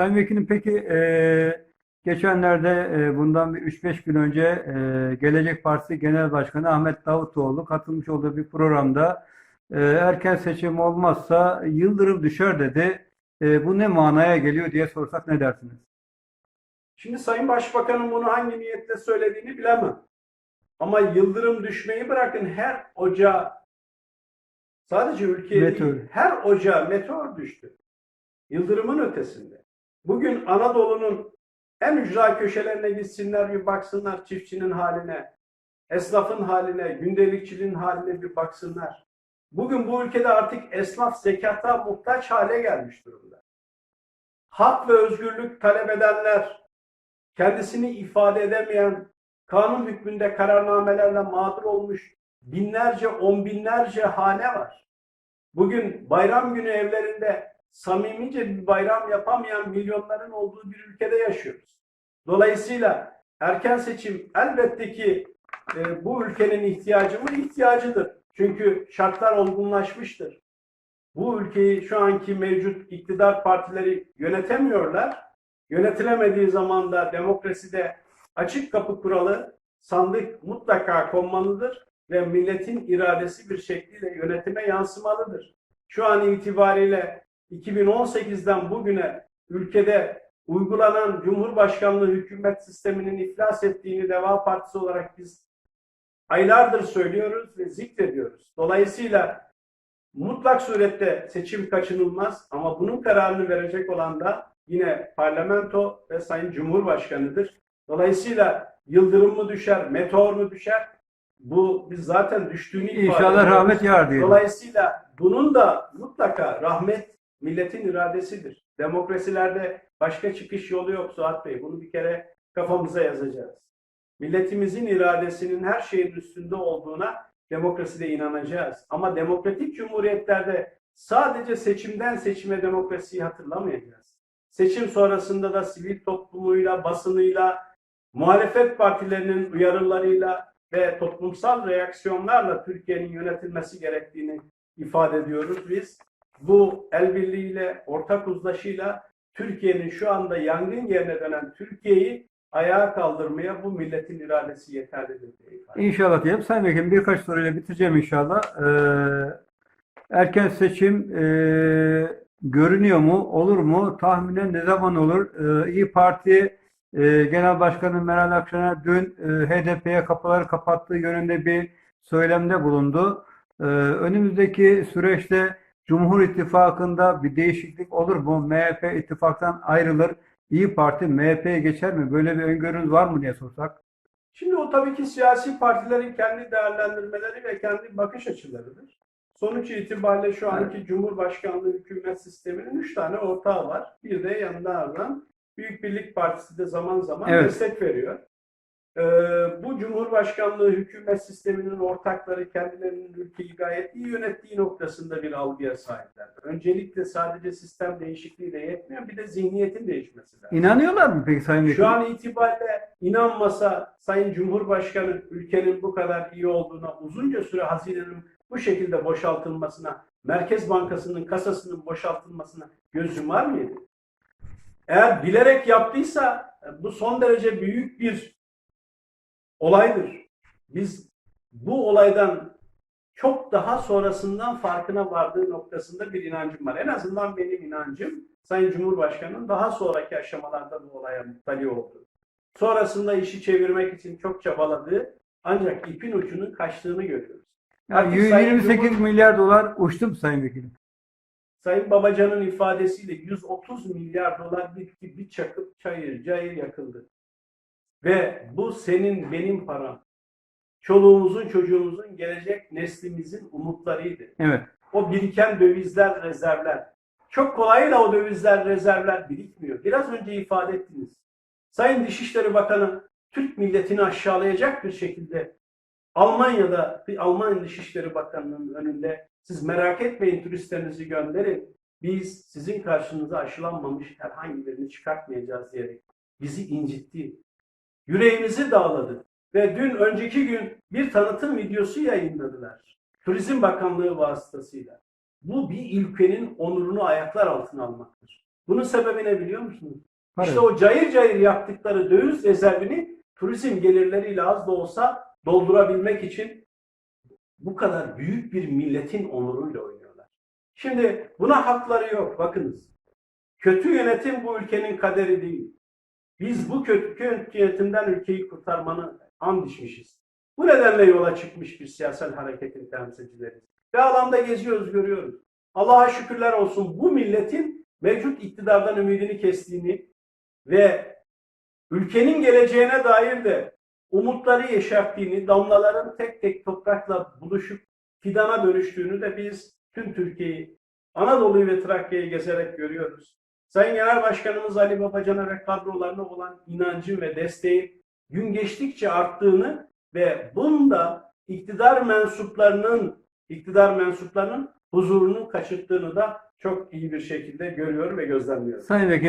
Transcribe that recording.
Sayın Vekilim peki e, geçenlerde e, bundan bir 3-5 gün önce e, Gelecek Partisi Genel Başkanı Ahmet Davutoğlu katılmış olduğu bir programda e, erken seçim olmazsa Yıldırım düşer dedi. E, bu ne manaya geliyor diye sorsak ne dersiniz? Şimdi Sayın Başbakanın bunu hangi niyetle söylediğini bilemem. Ama yıldırım düşmeyi bırakın her ocağa sadece ülkeye Meteor. değil her ocağa meteor düştü. Yıldırımın ötesinde. Bugün Anadolu'nun en ücra köşelerine gitsinler bir baksınlar çiftçinin haline, esnafın haline, gündelikçinin haline bir baksınlar. Bugün bu ülkede artık esnaf zekata muhtaç hale gelmiş durumda. Hak ve özgürlük talep edenler, kendisini ifade edemeyen, kanun hükmünde kararnamelerle mağdur olmuş binlerce, on binlerce hane var. Bugün bayram günü evlerinde samimice bir bayram yapamayan milyonların olduğu bir ülkede yaşıyoruz. Dolayısıyla erken seçim elbette ki e, bu ülkenin ihtiyacı mı? İhtiyacıdır. Çünkü şartlar olgunlaşmıştır. Bu ülkeyi şu anki mevcut iktidar partileri yönetemiyorlar. Yönetilemediği zaman da demokraside açık kapı kuralı sandık mutlaka konmalıdır ve milletin iradesi bir şekliyle yönetime yansımalıdır. Şu an itibariyle 2018'den bugüne ülkede uygulanan Cumhurbaşkanlığı hükümet sisteminin iflas ettiğini Deva Partisi olarak biz aylardır söylüyoruz ve zikrediyoruz. Dolayısıyla mutlak surette seçim kaçınılmaz ama bunun kararını verecek olan da yine parlamento ve Sayın Cumhurbaşkanı'dır. Dolayısıyla yıldırım mı düşer, meteor mu düşer? Bu biz zaten düştüğünü ifade İnşallah ediyoruz. rahmet yağar diyelim. Dolayısıyla bunun da mutlaka rahmet milletin iradesidir. Demokrasilerde başka çıkış yolu yok Suat Bey. Bunu bir kere kafamıza yazacağız. Milletimizin iradesinin her şeyin üstünde olduğuna demokraside inanacağız. Ama demokratik cumhuriyetlerde sadece seçimden seçime demokrasiyi hatırlamayacağız. Seçim sonrasında da sivil toplumuyla, basınıyla, muhalefet partilerinin uyarılarıyla ve toplumsal reaksiyonlarla Türkiye'nin yönetilmesi gerektiğini ifade ediyoruz biz. Bu el birliğiyle, ortak uzlaşıyla Türkiye'nin şu anda yangın yerine dönen Türkiye'yi ayağa kaldırmaya bu milletin iradesi yeterlidir diye İnşallah diyelim. Sayın Vekilim birkaç soruyla bitireceğim inşallah. Ee, erken seçim e, görünüyor mu? Olur mu? Tahminen ne zaman olur? Ee, İyi Parti e, Genel Başkanı Meral Akşener dün e, HDP'ye kapıları kapattığı yönünde bir söylemde bulundu. Ee, önümüzdeki süreçte Cumhur İttifakı'nda bir değişiklik olur mu? MHP ittifaktan ayrılır. İyi Parti MHP'ye geçer mi? Böyle bir öngörünüz var mı diye sorsak. Şimdi o tabii ki siyasi partilerin kendi değerlendirmeleri ve kendi bakış açılarıdır. Sonuç itibariyle şu anki Cumhurbaşkanlığı hükümet sisteminin üç tane ortağı var. Bir de yanlardan Büyük Birlik Partisi de zaman zaman Evet. destek veriyor. Ee, bu Cumhurbaşkanlığı hükümet sisteminin ortakları kendilerinin ülkeyi gayet iyi yönettiği noktasında bir algıya sahipler. Öncelikle sadece sistem değişikliği de yetmiyor, bir de zihniyetin değişmesi lazım. İnanıyorlar mı peki Sayın? Şu an itibariyle inanmasa Sayın Cumhurbaşkanı ülkenin bu kadar iyi olduğuna, uzunca süre hazinenin bu şekilde boşaltılmasına, Merkez Bankası'nın kasasının boşaltılmasına göz yumar mıydı? Eğer bilerek yaptıysa bu son derece büyük bir olaydır. Biz bu olaydan çok daha sonrasından farkına vardığı noktasında bir inancım var. En azından benim inancım Sayın Cumhurbaşkanı'nın daha sonraki aşamalarda bu olaya muttali oldu. Sonrasında işi çevirmek için çok çabaladığı ancak ipin ucunun kaçtığını görüyoruz. Ya Artık Sayın 128 Cumhur- milyar dolar uçtu mu Sayın Vekilim? Sayın Babacan'ın ifadesiyle 130 milyar dolar bitki bir çakıp çayır cayır yakıldı. Ve bu senin benim param. Çoluğumuzun çocuğumuzun gelecek neslimizin umutlarıydı. Evet. O biriken dövizler, rezervler. Çok kolayla o dövizler, rezervler birikmiyor. Biraz önce ifade ettiniz. Sayın Dışişleri Bakanı Türk milletini aşağılayacak bir şekilde Almanya'da bir Alman Dışişleri Bakanı'nın önünde siz merak etmeyin turistlerinizi gönderin. Biz sizin karşınıza aşılanmamış herhangi birini çıkartmayacağız diyerek bizi incitti. Yüreğimizi dağladı. Ve dün önceki gün bir tanıtım videosu yayınladılar. Turizm Bakanlığı vasıtasıyla. Bu bir ülkenin onurunu ayaklar altına almaktır. Bunun sebebi ne biliyor musunuz? Para. İşte o cayır cayır yaptıkları döviz rezervini turizm gelirleriyle az da olsa doldurabilmek için bu kadar büyük bir milletin onuruyla oynuyorlar. Şimdi buna hakları yok. Bakınız. Kötü yönetim bu ülkenin kaderi değil. Biz bu kötü, kötü yönetimden ülkeyi kurtarmanı and içmişiz. Bu nedenle yola çıkmış bir siyasal hareketin temsilcileriyiz. Ve alanda geziyoruz, görüyoruz. Allah'a şükürler olsun bu milletin mevcut iktidardan ümidini kestiğini ve ülkenin geleceğine dair de umutları yeşerttiğini, damlaların tek tek toprakla buluşup fidana dönüştüğünü de biz tüm Türkiye'yi, Anadolu'yu ve Trakya'yı gezerek görüyoruz. Sayın Genel Başkanımız Ali Babacan'a ve kadrolarına olan inancın ve desteği gün geçtikçe arttığını ve bunda iktidar mensuplarının iktidar mensuplarının huzurunu kaçırttığını da çok iyi bir şekilde görüyor ve gözlemliyor. Sayın Vekilim